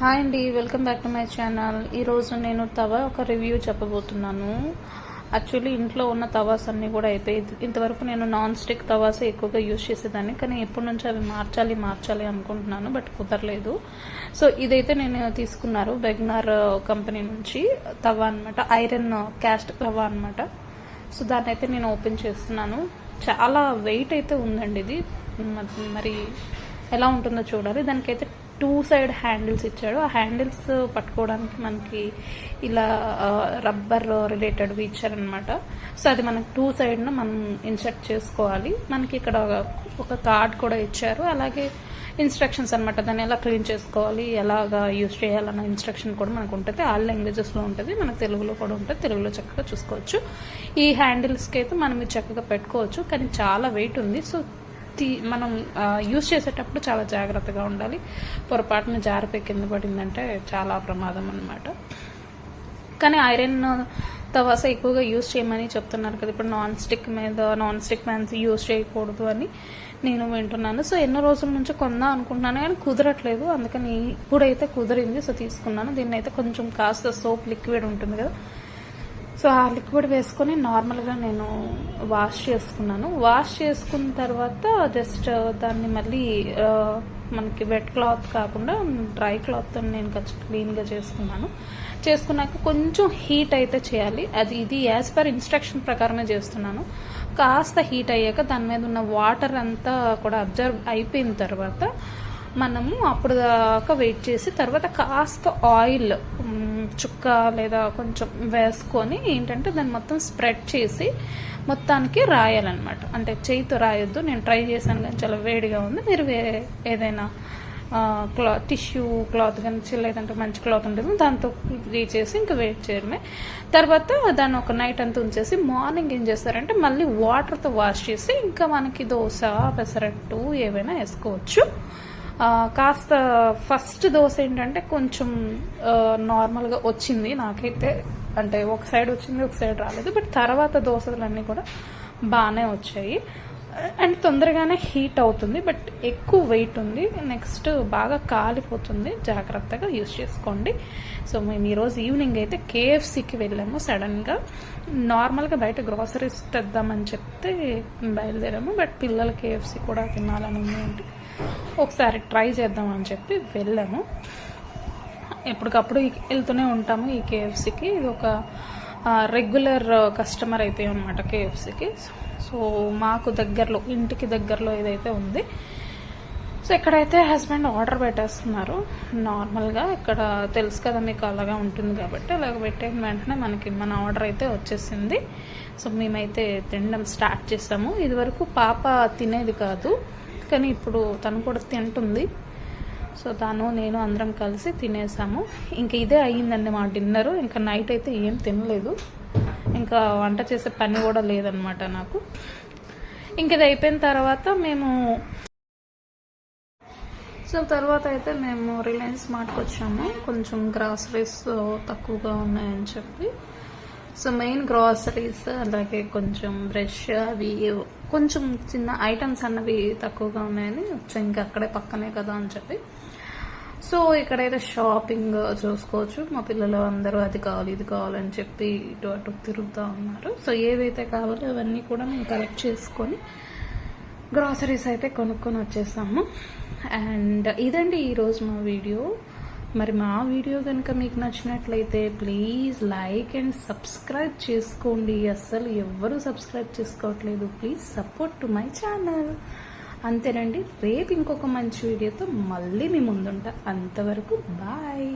Hi అండి welcome back to my channel. ఈరోజు నేను తవా ఒక రివ్యూ చెప్పబోతున్నాను. యాక్చువల్లీ ఇంట్లో ఉన్న తవాస్ అన్నీ కూడా అయిపోయి ఇంతవరకు నేను నాన్ స్టిక్ తవాసే ఎక్కువగా యూజ్ చేసేదాన్ని కానీ ఎప్పటి నుంచి అవి మార్చాలి మార్చాలి అనుకుంటున్నాను బట్ కుదరలేదు. సో ఇదైతే నేను తీసుకున్నారు బెగ్నార్ కంపెనీ నుంచి తవా అనమాట ఐరన్ క్యాస్ట్ తవా అనమాట సో దాన్ని అయితే నేను ఓపెన్ చేస్తున్నాను. చాలా వెయిట్ అయితే ఉందండి ఇది. మ- మరి ఎలా ఉంటుందో చూడాలి. దానికైతే టూ సైడ్ హ్యాండిల్స్ ఇచ్చాడు. ఆ హ్యాండిల్స్ పట్టుకోవడానికి మనకి ఇలా రబ్బర్ రిలేటెడ్వి ఇచ్చారనమాట సో అది మనకి టూ సైడ్న మనం ఇన్సర్ట్ చేసుకోవాలి. మనకి ఇక్కడ ఒక కార్డ్ కూడా ఇచ్చారు. అలాగే ఇన్స్ట్రక్షన్స్ అనమాట దాన్ని ఎలా క్లీన్ చేసుకోవాలి ఎలాగా యూజ్ చేయాలన్న ఇన్స్ట్రక్షన్ కూడా మనకు ఉంటుంది. ఆల్ లాంగ్వేజెస్లో ఉంటుంది. మనకు తెలుగులో కూడా ఉంటుంది. తెలుగులో చక్కగా చూసుకోవచ్చు. ఈ హ్యాండిల్స్కి అయితే మనం చక్కగా పెట్టుకోవచ్చు. కానీ చాలా వెయిట్ ఉంది. సో తీ మనం యూస్ చేసేటప్పుడు చాలా జాగ్రత్తగా ఉండాలి. పొరపాటున జారిపోయి కింద పడిందంటే చాలా ప్రమాదం అనమాట కానీ ఐరన్ తవాస ఎక్కువగా యూస్ చేయమని చెప్తున్నారు కదా. ఇప్పుడు నాన్ స్టిక్ మీద నాన్ స్టిక్ ప్యాన్స్ యూస్ చేయకూడదు అని నేను వింటున్నాను. సో ఎన్నో రోజుల నుంచి కొందాం అనుకుంటున్నాను కానీ కుదరట్లేదు. అందుకని ఇప్పుడైతే కుదిరింది సో తీసుకున్నాను. దీన్ని అయితే కొంచెం కాస్త సోప్ లిక్విడ్ ఉంటుంది కదా. సో ఆ లిక్విడ్ వేసుకొని నార్మల్గా నేను వాష్ చేసుకున్నాను. వాష్ చేసుకున్న తర్వాత జస్ట్ uh, దాన్ని మళ్ళీ uh, మనకి వెట్ క్లాత్ కాకుండా డ్రై క్లాత్తో నేను క్లీన్గా చేసుకున్నాను. చేసుకున్నాక కొంచెం హీట్ అయితే చేయాలి. అది ఇది యాజ్ పర్ ఇన్స్ట్రక్షన్ ప్రకారమే చేస్తున్నాను. కాస్త హీట్ అయ్యాక దాని మీద ఉన్న వాటర్ అంతా కూడా అబ్జర్వ్ అయిపోయిన తర్వాత మనము అప్పుడు దాకా వెయిట్ చేసి తర్వాత కాస్త ఆయిల్ చుక్క లేదా కొంచెం వేసుకొని ఏంటంటే దాన్ని మొత్తం స్ప్రెడ్ చేసి మొత్తానికి రాయాలన్నమాట. అంటే చేయితో రాయొద్దు నేను ట్రై చేశాను కానీ చాలా వేడిగా ఉంది. మీరు వేరే ఏదైనా క్లాత్ టిష్యూ క్లాత్ కానీ లేదంటే మంచి క్లాత్ ఉంటుంది దాంతో ఇది చేసి ఇంకా వెయిట్ చేయడమే. తర్వాత దాన్ని ఒక నైట్ అంతా ఉంచేసి మార్నింగ్ ఏం చేస్తారంటే మళ్ళీ వాటర్తో వాష్ చేసి ఇంకా మనకి దోశ పెసరట్టు ఏవైనా వేసుకోవచ్చు. కాస్త ఫస్ట్ దోశ ఏంటంటే కొంచెం నార్మల్గా వచ్చింది. నాకైతే అంటే ఒక సైడ్ వచ్చింది ఒక సైడ్ రాలేదు. బట్ తర్వాత దోశలన్నీ కూడా బాగానే వచ్చాయి. అండ్ తొందరగానే హీట్ అవుతుంది. బట్ ఎక్కువ వెయిట్ ఉంది. నెక్స్ట్ బాగా కాలిపోతుంది. జాగ్రత్తగా యూజ్ చేసుకోండి. సో మేము ఈరోజు ఈవినింగ్ అయితే కేఎఫ్సికి వెళ్ళాము సడన్గా. నార్మల్గా బయట గ్రాసరీస్ తెద్దామని చెప్తే బయలుదేరాము. బట్ పిల్లలు కేఎఫ్సి కూడా తినాలని ఉంది అంటే ఒకసారి ట్రై చేద్దామని చెప్పి వెళ్ళాము ఎప్పటికప్పుడు వెళ్తూనే ఉంటాము ఈ కేఎఫ్సీకి. ఇది ఒక రెగ్యులర్ కస్టమర్ అయిపోయాం అనమాట కేఎఫ్సీకి. సో మాకు దగ్గరలో ఇంటికి దగ్గరలో ఏదైతే ఉంది. సో ఇక్కడైతే హస్బెండ్ ఆర్డర్ పెట్టేస్తున్నారు నార్మల్గా ఇక్కడ తెలుసు కదా మీకు అలాగా ఉంటుంది కాబట్టి అలాగ పెట్టిన వెంటనే మనకి మన ఆర్డర్ అయితే వచ్చేసింది. సో మేమైతే తినడం స్టార్ట్ చేసాము. ఇదివరకు పాప తినేది కాదు. కానీ ఇప్పుడు తను కూడా తింటుంది. సో తను నేను అందరం కలిసి తినేసాము. ఇంకా ఇదే అయ్యిందండి మా డిన్నర్. ఇంకా నైట్ అయితే ఏం తినలేదు. ఇంకా వంట చేసే పని కూడా లేదనమాట నాకు. ఇంక ఇది అయిపోయిన తర్వాత మేము సో తర్వాత అయితే మేము రిలయన్స్ మార్ట్కి వచ్చాము. కొంచెం గ్రాసరీస్ తక్కువగా ఉన్నాయని చెప్పి. సో మెయిన్ గ్రాసరీస్ అలాగే కొంచెం బ్రష్ అవి కొంచెం చిన్న ఐటమ్స్ అన్నవి తక్కువగా ఉన్నాయని వచ్చాం ఇంకా అక్కడే పక్కనే కదా అని చెప్పి. సో ఇక్కడైతే షాపింగ్ చూసుకోవచ్చు. మా పిల్లలు అందరూ అది కావాలి ఇది కావాలని చెప్పి ఇటు అటు తిరుగుతూ ఉన్నారు. సో ఏవైతే కావాలో అవన్నీ కూడా మేము కలెక్ట్ చేసుకొని గ్రాసరీస్ అయితే కొనుక్కొని వచ్చేసాము. అండ్ ఇదండి ఈరోజు మా వీడియో. మరి మా వీడియో కనుక మీకు నచ్చినట్లయితే ప్లీజ్ లైక్ అండ్ సబ్స్క్రైబ్ చేసుకోండి. అస్సలు ఎవ్వరూ సబ్స్క్రైబ్ చేసుకోవట్లేదు. Please support to my channel. అంతేనండి. రేపు ఇంకొక మంచి వీడియోతో మళ్ళీ మీ ముందుంటా. అంతవరకు బాయ్.